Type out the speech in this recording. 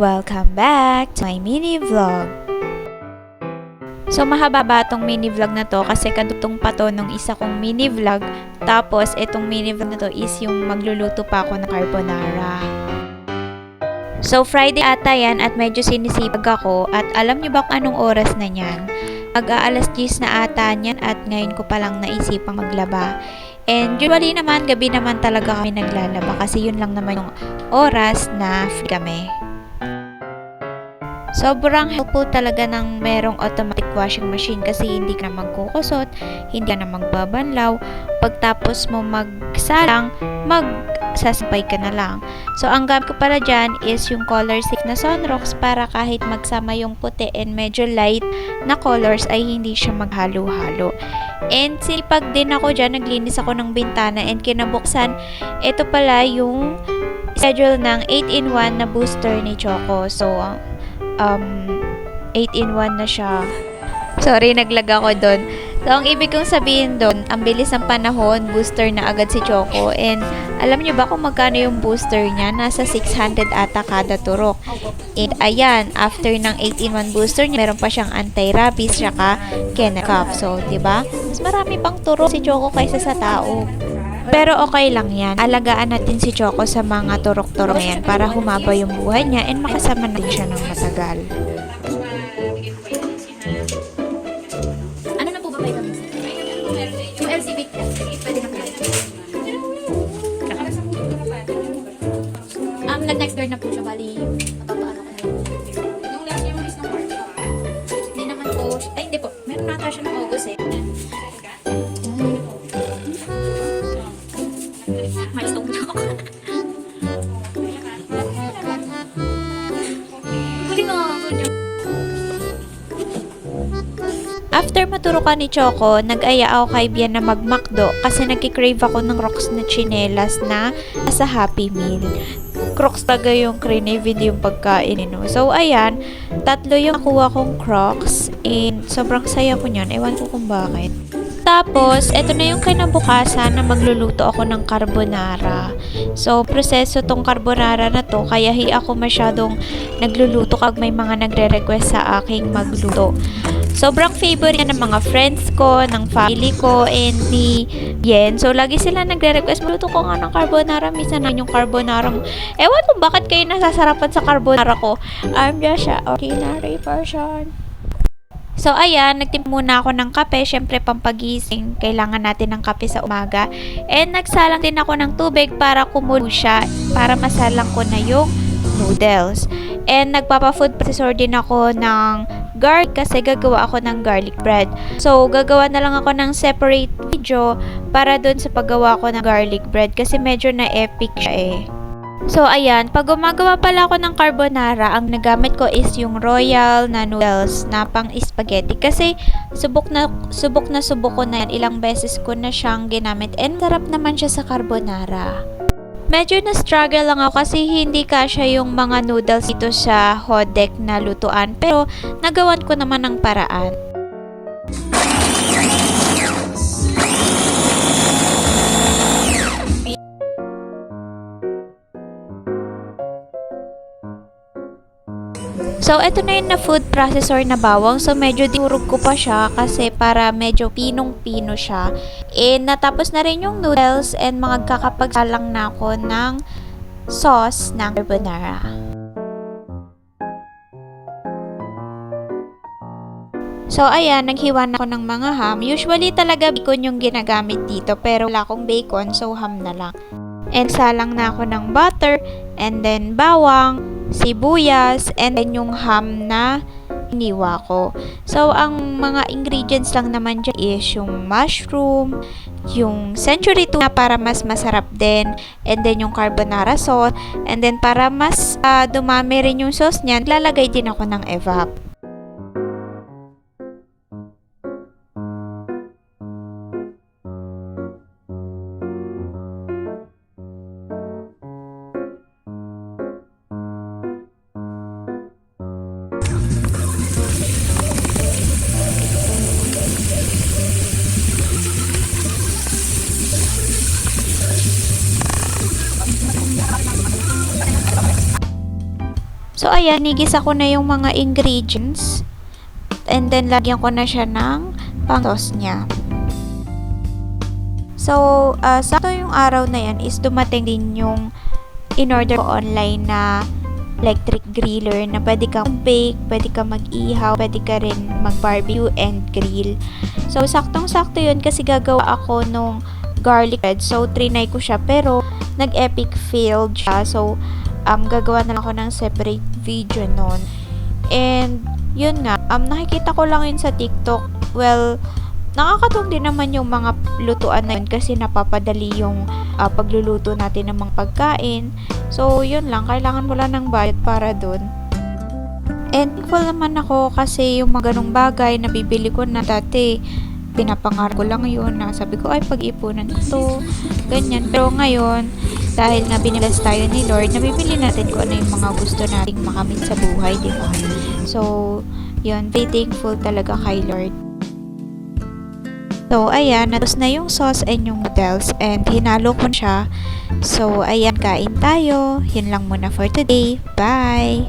Welcome back to my mini vlog. So mahaba ba tong mini vlog na to kasi kadutong pa to nung isa kong mini vlog. Tapos itong mini vlog na to is yung magluluto pa ako ng carbonara. So Friday ata yan at medyo sinisipag ako at alam nyo ba kung anong oras na yan? Mag-aalas 10 na ata niyan at ngayon ko palang naisipang maglaba. And usually naman, gabi naman talaga kami naglalaba kasi yun lang naman yung oras na free kami. Sobrang helpful talaga ng merong automatic washing machine kasi hindi ka na magkukusot, hindi ka na magbabanlaw. Pagtapos mo magsalang, magsasampay ka na lang. So, ang gamit ko pala dyan is yung color safe na Sunrocks para kahit magsama yung puti and medyo light na colors ay hindi siya maghalo-halo. And sipag din ako dyan, naglinis ako ng bintana and kinabuksan, ito pala yung schedule ng 8-in-1 na booster ni Choco. So, um, 8-in-1 na siya. Sorry, naglag ako doon. So, ang ibig kong sabihin doon, ang bilis ng panahon, booster na agad si Choco. And alam niyo ba kung magkano yung booster niya? Nasa 600 ata kada turok. And ayan, after ng 8-in-1 booster niya, meron pa siyang anti-rabies, saka kennel cough. So, di ba? Mas marami pang turok si Choco kaysa sa tao. Pero okay lang yan. Alagaan natin si Choco sa mga turok-turok na yan para humaba yung buhay niya and makasama natin siya ng matagal. Ano na po ba vitamins? Yung LCB, pwede na. Um, nag-next door na po siya, bali, May dyan. After maturukan ni Choco, nag-aya ako kay Bian na mag-McDo kasi nagkikrave ako ng rocks na chinelas na sa Happy Meal. Crocs talaga yung hindi yung pagkain, eh, no? So, ayan, tatlo yung nakuha kong Crocs and sobrang saya ko niyan. Ewan ko kung bakit. Tapos, eto na yung kinabukasan na magluluto ako ng carbonara. So, proseso tong carbonara na to, kaya hi ako masyadong nagluluto kag may mga nagre-request sa aking magluto. Sobrang favorite ng mga friends ko, ng family ko, and ni Yen. So, lagi sila nagre-request, maluto ko nga ng carbonara. Minsan na yung carbonara mo. Ewan ko bakit kayo nasasarapan sa carbonara ko. I'm just a ordinary person. So, ayan, nagtimp muna ako ng kape. Siyempre, pampagising. Kailangan natin ng kape sa umaga. And nagsalang din ako ng tubig para kumulo siya. Para masalang ko na yung noodles. And nagpapa-food processor din ako ng garlic kasi gagawa ako ng garlic bread. So, gagawa na lang ako ng separate video para dun sa paggawa ko ng garlic bread kasi medyo na epic siya eh. So, ayan, pag gumagawa pala ako ng carbonara, ang nagamit ko is yung royal na noodles na pang spaghetti. Kasi, subok na, subok na subok ko na yan. Ilang beses ko na siyang ginamit. And, sarap naman siya sa carbonara. Medyo na-struggle lang ako kasi hindi kasya yung mga noodles dito sa hodek na lutuan. Pero, nagawan ko naman ng paraan. So, ito na yung na food processor na bawang. So, medyo dinurog ko pa siya kasi para medyo pinong-pino siya. And, natapos na rin yung noodles and magkakapagsalang na ako ng sauce ng carbonara. So, ayan, naghiwa na ako ng mga ham. Usually talaga bacon yung ginagamit dito, pero wala akong bacon, so ham na lang. And salang na ako ng butter, and then bawang, sibuyas, and then yung ham na iniwa ko. So, ang mga ingredients lang naman dyan is yung mushroom, yung century tuna para mas masarap din, and then yung carbonara sauce, and then para mas ah, dumami rin yung sauce niyan, lalagay din ako ng evap. So, ayan, nigisa ko na yung mga ingredients. And then, lagyan ko na siya ng pang sauce niya. So, uh, sakto yung araw na yan is dumating din yung in-order ko online na electric griller na pwede kang bake, pwede kang mag-ihaw, pwede ka rin mag-barbecue and grill. So, saktong-sakto yun kasi gagawa ako nung garlic bread. So, trinay ko siya pero nag-epic failed siya. So, um, gagawa na ako ng separate video nun. And, yun nga, um, nakikita ko lang yun sa TikTok. Well, nakakatulong din naman yung mga lutuan na yun kasi napapadali yung ah, pagluluto natin ng mga pagkain. So, yun lang. Kailangan mo lang ng budget para dun. And thankful naman ako kasi yung mga ganong bagay na bibili ko na dati, pinapangarap ko lang yun na sabi ko ay pag-ipunan ko to, ganyan. Pero ngayon, dahil na binilas tayo ni Lord, nabibili natin kung ano yung mga gusto nating makamit sa buhay, di ba? So, yun, be thankful talaga kay Lord. So, ayan, natos na yung sauce and yung noodles and hinalo ko siya. So, ayan, kain tayo. Yun lang muna for today. Bye!